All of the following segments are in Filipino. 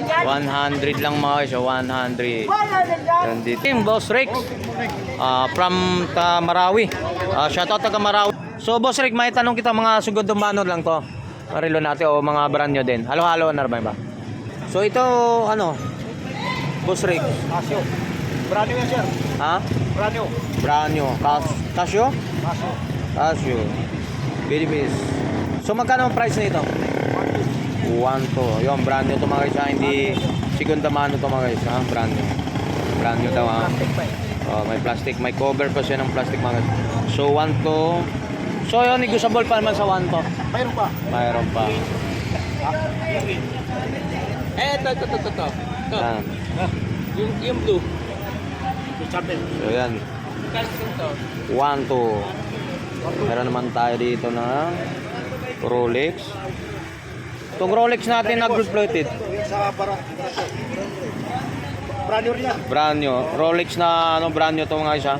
100 lang mga guys, oh, 100. Yan dito. Yung Boss Rex. ah, from Tamarawi. Uh, shoutout taga Marawi. So Boss Rex, may tanong kita mga sugod dumano lang to. Marilo natin o mga brand nyo din. Halo-halo na ba? So ito ano? Boss Rex. Casio. Brand new yan, sir. Ha? Brand new. Brand nyo. Cas Casio? Casio. Casio. Bilibis. So magkano ang price nito? 1 to. Yung brand new to mga guys. ha? Hindi segunda mano to mga guys. Ha? Brand new. Brand new daw ha. Eh. Oh, may plastic, may cover pa siya ng plastic mga guys. So 1 to. So yun, negotiable pa naman sa 1 to. Mayroon pa. Mayroon pa. Eh, ito, ito, ito, ito. ito. Yan. Yung, yung blue. So yan. 1 to. Meron naman tayo dito na Rolex. Itong Rolex natin na gold plated. Sa para. Brand new rin yan. Brand new. Rolex na ano brand new to mga isa.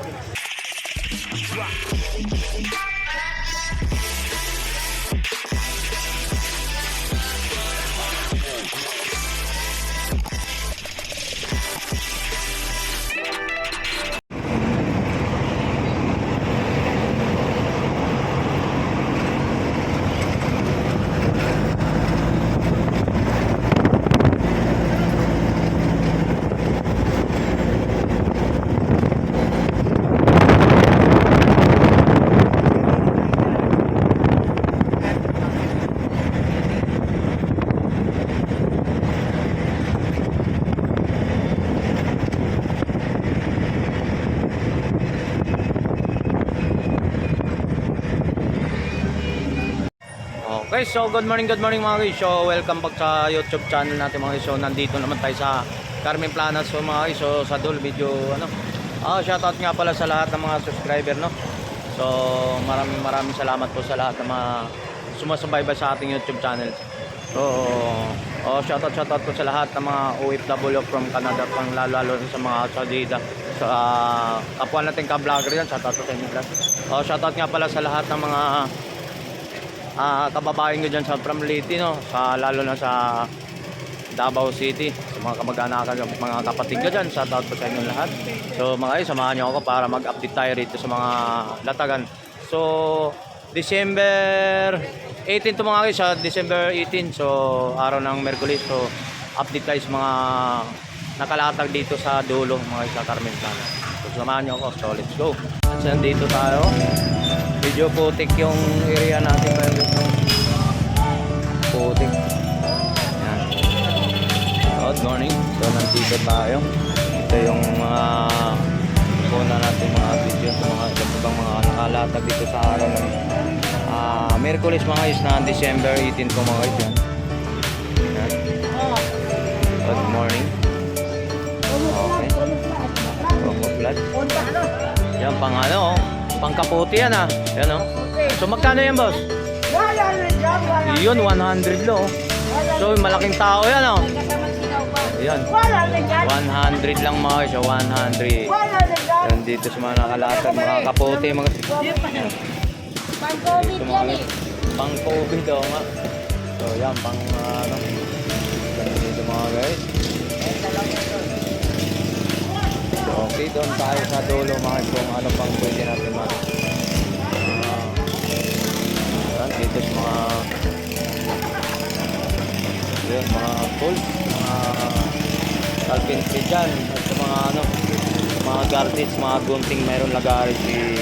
Okay, so good morning, good morning mga guys. So welcome back sa YouTube channel natin mga guys. So nandito naman tayo sa Carmen Planas so mga guys. So sa dulo video ano. Ah, shoutout nga pala sa lahat ng mga subscriber no. So maraming maraming salamat po sa lahat ng mga sumusubaybay sa ating YouTube channel. So oh, shoutout shoutout po sa lahat ng mga OFW from Canada pang lalo lalo sa mga Saudita. So ah, kapwa natin ka-vlogger yan, shoutout po sa inyo. Oh, shoutout nga pala sa lahat ng mga ah kababayan ko dyan sa from Leyte, no? Sa, lalo na sa Davao City. Sa mga kamag-anak, mga kapatid ko dyan. Shout out po sa inyo lahat. So mga guys, samahan niyo ako para mag-update tayo rito sa mga latagan. So, December 18 to mga guys, sa December 18. So, araw ng Merkulis. So, update tayo sa mga nakalatag dito sa dulo mga guys, sa Carmen Plana. So, samahan niyo ako. So, let's go. At dito tayo. Medyo putik yung area natin ngayon dito. Putik. Yan. Good morning. So, nandito tayo. Ito yung mga kuna natin mga video sa mga ibang mga nakalatag dito sa araw ng ah Merkulis mga guys na December 18 po mga guys yan. Good morning. Okay. Coco Flat. Yan pang ano, oh. Pang kaputi yan ah. Yan oh. So magkano yan boss? Yun, 100 lo. oh. So malaking tao yan oh. Yan. 100 lang mga guys, oh, 100. Yan dito sa mga nakalatag, mga kaputi, mga yan. Dito mga guys. Pang COVID daw nga. So yan, pang uh, ano. Yan dito mga guys. Okay, doon tayo sa dulo mga kung ano pang pwede natin mag Ah, yan, dito sa mga yun, mga tools, mga carpentry dyan, at mga ano, mga garbage, mga gunting, mayroon lagari si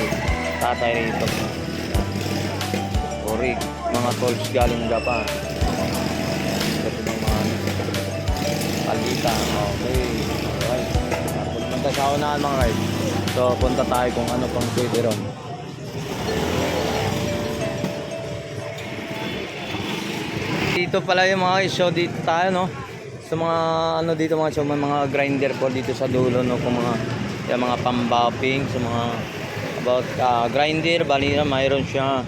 tatay rito. Ori, mga tools galing Japan. Ito mga ano, palita, okay. Alright. Punta sa unahan mga guys. So, punta tayo kung ano pang pwede ron. Dito pala yung mga guys. So, dito tayo, no? Sa mga, ano dito mga so, mga grinder po dito sa dulo, no? Kung mga, yung mga pambapping, sa mga, about ah, grinder, bali na mayroon siya.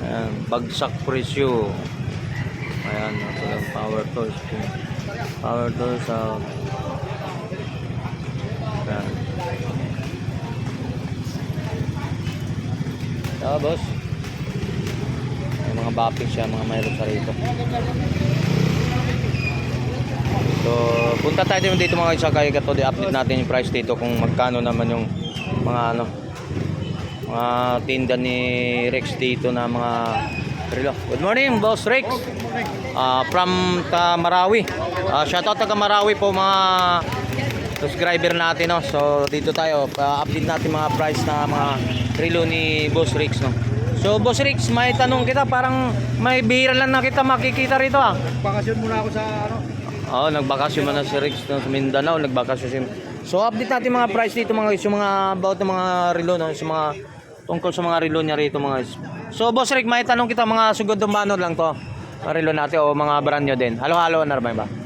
Ayan, bagsak presyo. Ayan, ito yung power tools. Power tools sa Ayan. Tapos, may mga bapping siya, mga mayroon sa rito. Punta tayo dito mga isa kay Gato, update natin yung price dito kung magkano naman yung mga ano mga tinda ni Rex dito na mga relo. Good morning, Boss Rex. Ah, from Marawi. Ah, shoutout taga Marawi po mga subscriber natin no. So dito tayo, pa-update natin mga price na mga relo ni Boss Rex no. So Boss Rex, may tanong kita, parang may bihira lang na kita makikita rito ah. Bakasyon muna ako sa ano. Oo, nagbakasyon man na si Rex no, sa Mindanao, nagbakasyon si So update natin mga price dito mga guys, yung mga about ng mga relo no, yung mga tungkol sa mga relo niya rito mga guys. So Boss Rick, may tanong kita mga sugod mano lang to. Mga relo natin o mga brand nyo din. Halo-halo na ba?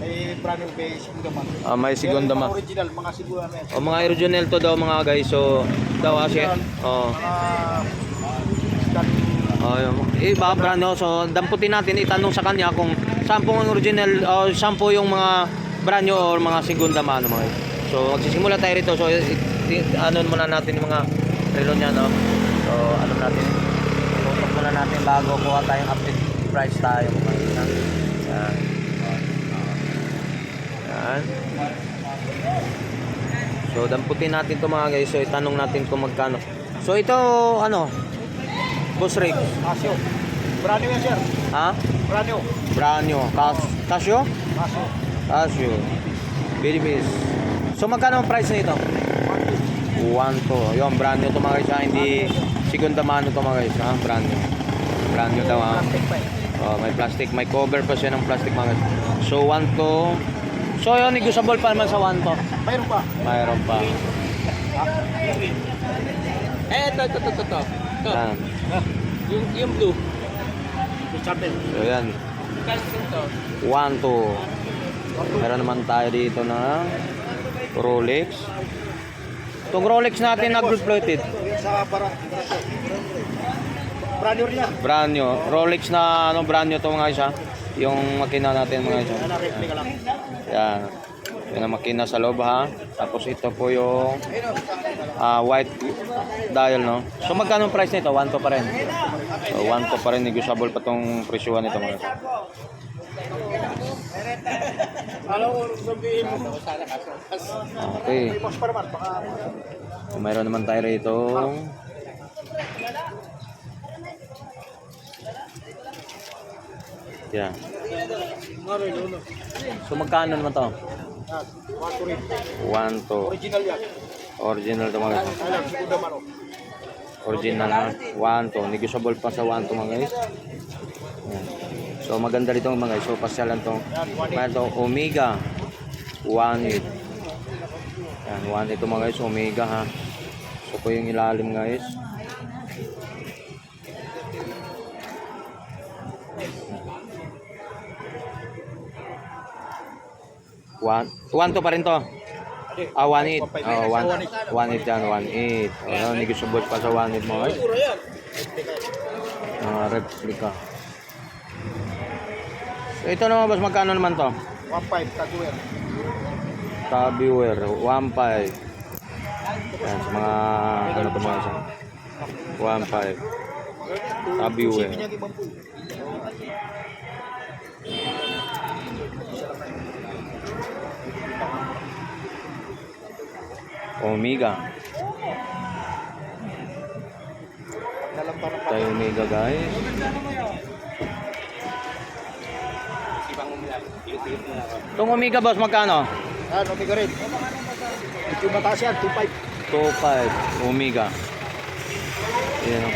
May brand new base yung gaman. Ah, may segundo ma. Original, mga siguro na yan. O mga original to daw mga guys. So daw kasi oh. Scan Oh, yung, iba brand no. So damputin natin itanong sa kanya kung saan po ang original o saan po yung mga brand nyo or mga segunda mano mga guys. So magsisimula tayo rito. So ano muna natin yung mga relo niya no. So ano natin tutok muna natin bago kuha tayong update price tayo mga guys. ha? Yan. So damputin natin to mga guys. So itanong natin kung magkano. So ito ano Boss Rick, Casio. Brand new yan sir. ha? Brand new. Brand new. Cas Casio? Casio. Casio. Bilibis. So magkano ang price nito? 1 to. Yung brand new to mga guys. ha? Hindi segunda mano to mga guys. Ha? Brand new. Brand new daw ha. Eh. Oh, may plastic. May cover pa siya ng plastic mga guys. So 1 to. So yun, negotiable pa naman sa 1 to. Mayroon pa. Mayroon pa. Eh, ito, ito, ito, ito. Ito. Yan. Yung, yung blue. Chapel. So yan. Plastic ito. 1 to. Meron naman tayo dito na Rolex. Itong Rolex natin na gold plated. Yung sa para. Brand new rin yan. Brand new. Rolex na ano brand new to mga isa. Yung makina natin mga isa. Ano, replica lang. Yan. Yan ang makina sa loob ha. Tapos ito po yung ah, white dial no. So magkano ang price nito? 1 to pa rin. So 1 to pa rin. Negotiable pa tong presyuhan nito mga. Okay. Mayroon naman tayo rito. Yan. So magkano naman to? Yan. One to rin. 1 to. Original yan. Original to mga guys. Oh. Original na. 1 to. Negotiable pa sa 1 to mga guys. Yan. So maganda rito mga guys. So pasyalan to. Mayroon to Omega. 1 Yan. 1 ito mga guys. Omega ha. So po yung ilalim guys. One, one to pa rin to. Ah, one eight. Oh, one, one eight yan, one eight. Oh, yan, negotiable pa sa one eight mga guys. Puro yan. Mga replica. So, ito naman boss, magkano naman to? 1.5 taguer. Tabiwer, 1.5. Yan, sa mga, ano to mga isa. 1.5. Tabiwer. Sige niya ibang po. Omega. Tayo Omega guys. Itong Omega boss, magkano? Yan, Omega rin. Medyo mataas yan, 2.5. 2.5. Omega. Yan.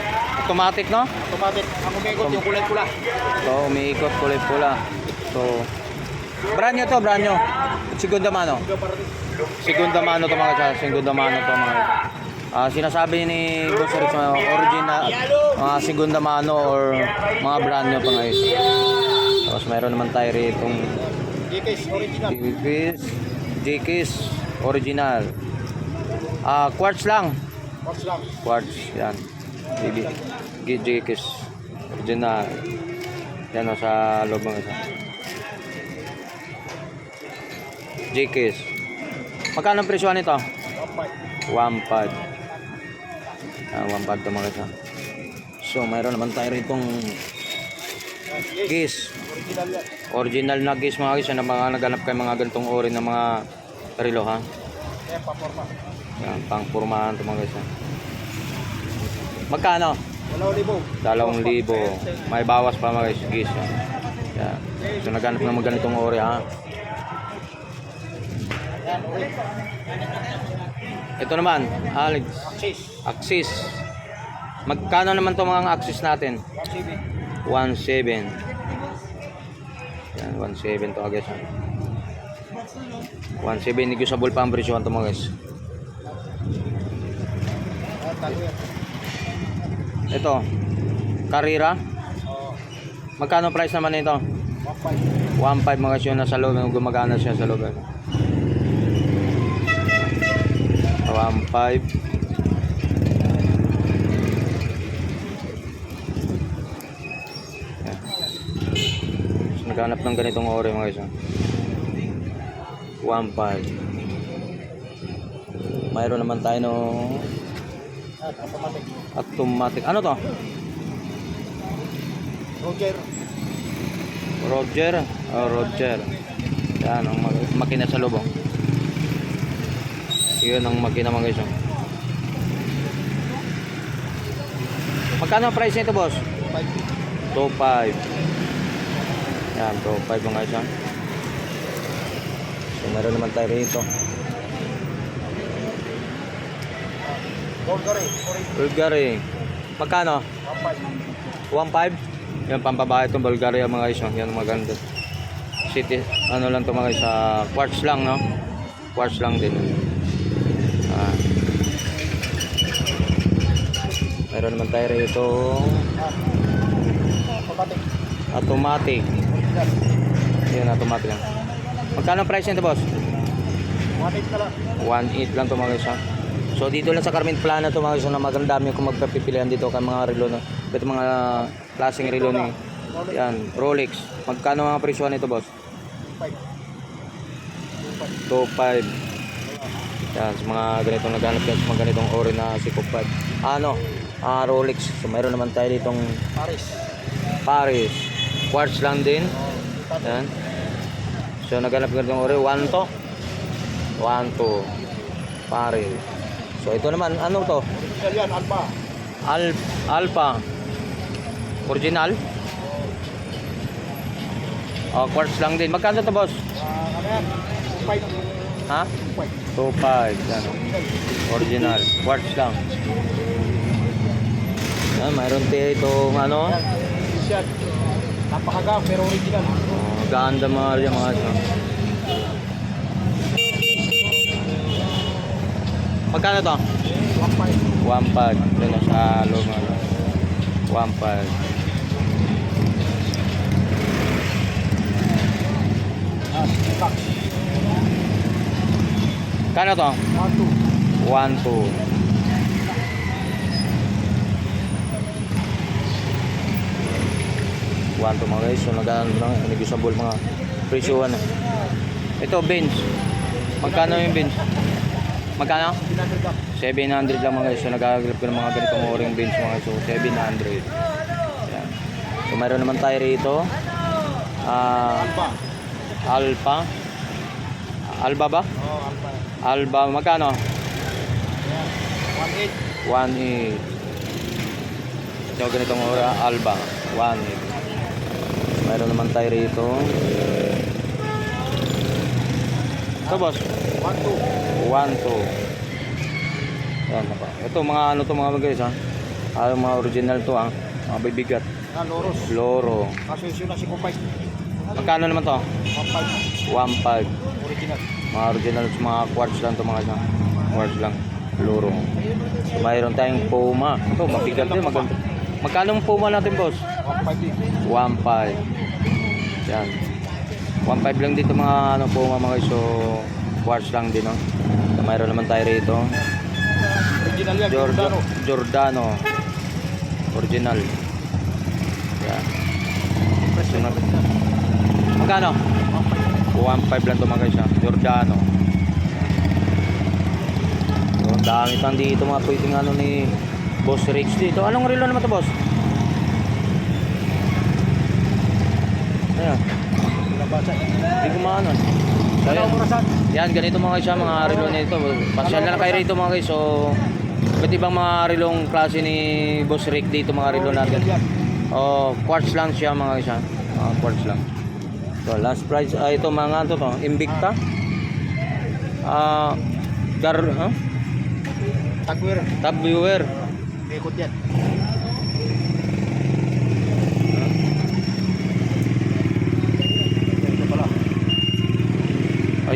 Automatic no? Automatic. Ang umigot, yung kulay pula. So, umiikot kulay pula. So, brand nyo to, brand nyo. Segunda mano. Segunda mano to mga sa segunda mano to mga. Ah, sinasabi ni Boss Rick mga original mga segunda mano or mga brand nyo pa guys. Tapos mayroon naman tayo rito itong GK's original. JK's JK's original. Ah, quartz lang. Box lang. Quartz, yan. Baby. JK's original. Yan o sa loob ng isa. JK's. Magkano ang presyo nito? 1.5. 1.5. Ah, 1.5 to mga isa. So, mayroon naman tayo rito Yan, GK's. case. Original yan. Na guys mga guys. Yan ang mga naganap kayo mga ganitong ori ng mga relo ha. Kaya paporma. Yan, pang purmahan to mga guys. ha. Magkano? Wala libo. Dalawang libo. May bawas pa mga guys. guys yan. Yan. So naganap na mga ganitong ori ha. Ito naman, Alex. Chase. Axis. Magkano naman to mga axis natin? 1CB. 1.7. Yan, 1.7 to guys. ha. 1.7 negotiable pa ang presyo to mga guys. Ito, Carrera. Magkano price naman nito? 1.5. 1.5 mga guys yun nasa loob. Gumagana siya sa loob. 1.5. Yan. So, naghanap ng ganitong ore mga guys. ha. 1.5. Mayroon naman tayo no Ah, automatic. automatic. Ano to? Roger. Roger. Oh, Roger. Yan, ang makina sa loob. Yun ang makina mga guys. oh. Magkano ang price nito, boss? 5. 2.5. Yan, 2.5 mga guys. oh. So, meron naman tayo rito. Bulgari. Bulgari. Magkano? 1.5. 1.5? Yan, pambabae itong Bulgaria mga guys. oh. Yan, maganda. City, ano lang ito mga guys. ah, quartz lang, no? Quartz lang din. Meron naman tayo rito. Automatic. Yan, automatic lang. Magkano price nito, boss? 1.8 na lang. 1.8 lang ito mga. So dito lang sa Carmen Plana ito mga na maganda dami kung magpapipilian dito kay mga relo na ito mga klaseng relo ni yan Rolex. Magkano mga presyo nito boss? 5. 2.5. Yan sa mga ganitong naghanap yan sa mga ganitong ori na si 5. Ano? Ah Rolex. So mayroon naman tayo ditong Paris. Paris. Quartz lang din. Yan. So naghanap ganitong ori 1 to. 1 to. Paris. So ito naman ano to? Yan, Alpha. Al Alpha. Original? Oh, quartz lang din. Magkano to, boss? Ah, ano yan? 2.5. Ha? 2.5. 2.5. Ano? Original. Quartz lang. Yan, mayroon tayo itong ano? Napakagang pero original. Oh, ganda yung mga ito. Magkano to? 1.5. 1.5. Ito na sa ano. 1.5. Ah, box. Kano to? 1.2. 1.2. One to mga guys, so nag-ano lang, negotiable mga presyuhan. Ito, bench. Magkano yung bench? Magkano? 700 700 lang. mga guys. So nag-agrip ko ng mga ganitong oring bench mga guys. So 700. Yan. So mayroon naman tayo rito. Ah, Alpha. Alpha. Alba ba? Oh, Alpha. Alba, magkano? Yan. 1.8. 1.8. So ganitong ora, Alba. 1.8. Mayroon naman tayo rito. Ito boss. 1.2. 1.2. Yan pa. Ito mga ano to mga guys ha. Ah, mga original to ha. Mga bibigat. Ah, Loros. Loro. Kaso issue na si Kupay. Magkano naman to? 1.5. 1.5. Original. Mga original mga quartz lang to mga isa. Quartz lang. Loro. Mayroon tayong Puma. Ito mabigat din. Maganda. Magkano ang Puma natin boss? 1.5 din. 1.5. Yan. 1.5 lang dito mga ano Puma mga guys. So quartz lang din no. So, mayroon naman tayo rito. Original yan. Giordano. Giordano. Original. Yan. So, Magkano? 1.5 lang to mga guys ha. Giordano. So, ang dami pang dito mga pwedeng ano ni Boss Rich dito. Anong relo naman to boss? Ayan. basa. Hindi ko maano. So, Ano yan. mo rasan? Yan, ganito mga guys, mga relo nito. Pasyal na lang kayo rito mga guys. So, iba't ibang mga relong klase ni Boss Rick dito mga relo natin. Yan. Oh, quartz lang siya mga guys. Ah, quartz lang. So, last price, ah, ito mga ano to, Invicta. Ah, Gar, huh? Tagwir. Tab viewer. Ikot yan.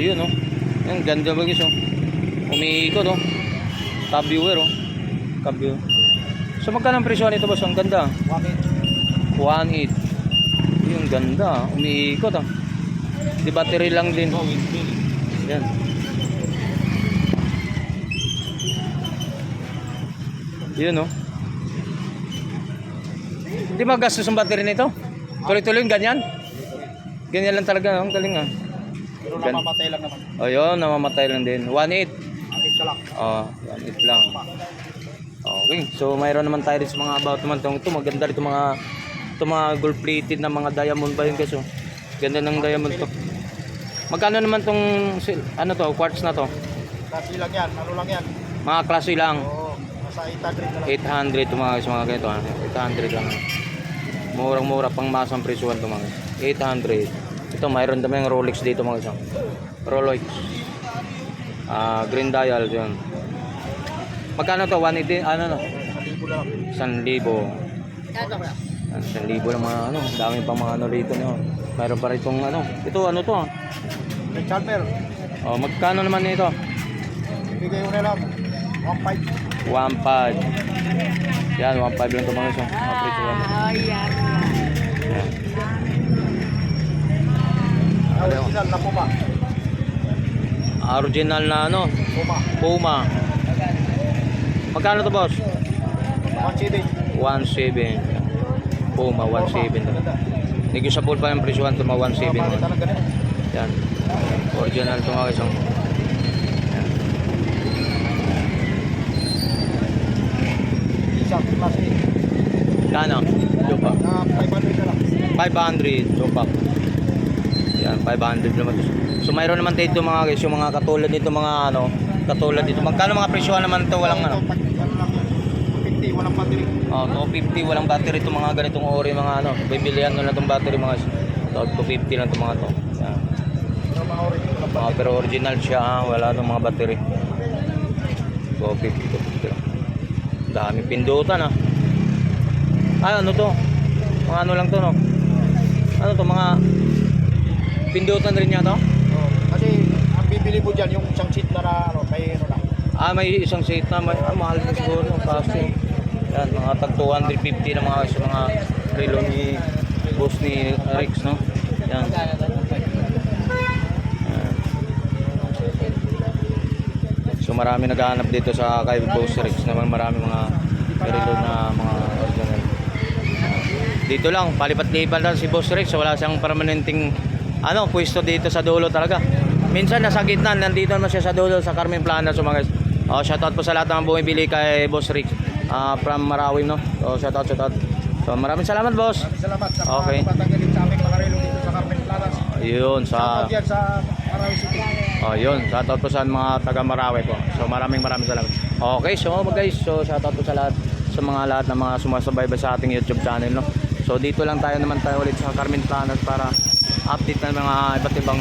Ayun oh. Ang ganda ba guys oh. Umiikot oh. Tab viewer oh. Tab viewer. So magkano ang presyo nito boss? Ang ganda. Wakit. 1.8. Yung ganda. ah. Umiikot ah. Di battery lang din. Oh, windmill. Yan. Yun oh. Di ba gastos ang battery nito? Tuloy-tuloy ganyan? Ganyan lang talaga. Ang galing ah. Pero Gan- namamatay lang naman. Ayun, namamatay lang din. 1.8. Atik siya lang. Oh, 1.8 lang. Okay, so mayroon naman tayo rin sa mga about naman itong ito. Maganda rin itong mga ito mga gold plated na mga diamond ba yun guys oh. Ganda ng diamond to. Magkano naman tong ano to, quartz na to? Kasi lang yan. Ano lang yan. Mga klase lang. Oo. Nasa 800 na lang. 800 itong mga guys, mga ganito. ah. 800 lang. Murang-mura pang masang presyuan itong mga guys. 800. Ito, mayroon naman yung Rolex dito mga oh. Rolex. Ah, green dial yun. Magkano to? 180, ano no? Sa libo lang. 1,000. 1,000 lang mga ano, dami pang mga ano rito nyo. Mayroon pa rin itong ano. Ito ano to? ah? May Chalmer. Oh, magkano naman nito? Bigay ko na lang. 1.5. 1,500. Yan, 1,500 lang ito mga guys. oh. Mga presyuan. Yan. Original na Puma. Original na ano, Puma. Puma. Magkano to boss? 1CD. 1,700. Puma, 1,700. Ganda. Negotiable pa yung presyuan ito, mga 1,700. Mga talaga ganito. Yan. Original ito mga. Yan. Isang klase. Kano? Na 500 na lang. 500. Lupa. Yan, 500 naman. to. So mayroon naman dito mga guys, yung mga katulad dito mga ano, katulad dito. Magkano mga presyuan naman ito? Walang ano? Ito, tag- ano lang yan. 50, walang battery. Oh, 250 walang battery itong mga ganitong ori mga ano. Bibilihan nyo na itong battery mga so, 250 lang itong mga to. Yan. Mga pero original siya, ah. wala itong mga battery. 250, 250 lang. Dami pindutan ah. Ay, ano to? Mga ano lang to no? Ano to? Mga pindutan rin niya to? Oh, kasi ang bibili mo dyan, yung isang seat na, na ano, may ano lang. Ah, may isang seat na. May, ah, mahal na siguro. Kasi, yan, mga tag 250 na mga sa mga relo ni boss ni Rex, no? Yan. Yan. So marami naghahanap dito sa kay Boss Rex naman marami mga relo na mga original. Dito lang, palipat-lipat lang si Boss Rex. Wala siyang permanenteng ano, pwesto dito sa dulo talaga. Minsan nasa gitna, nandito naman siya sa dulo sa Carmen Plana. So mga oh, shoutout po sa lahat ng bumibili kay Boss Rex ah, from Marawi, no? So shoutout, shoutout. So maraming salamat, boss. Maraming salamat sa Okay. mga patanggalin sa aming mga dito sa Carmen Planas. Ayun, sa Shoutout yan sa Marawi City. Oh, yun. Shoutout po sa mga taga Marawi po. So maraming maraming salamat. Okay, so guys, so shoutout po sa lahat sa mga lahat ng mga sumasabay sa ating YouTube channel, no. So dito lang tayo naman tayo ulit sa Carmen Planas para update ng mga iba't ibang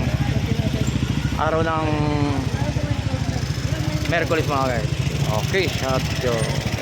araw ng Merkulis mga guys. Okay, out. Salamat.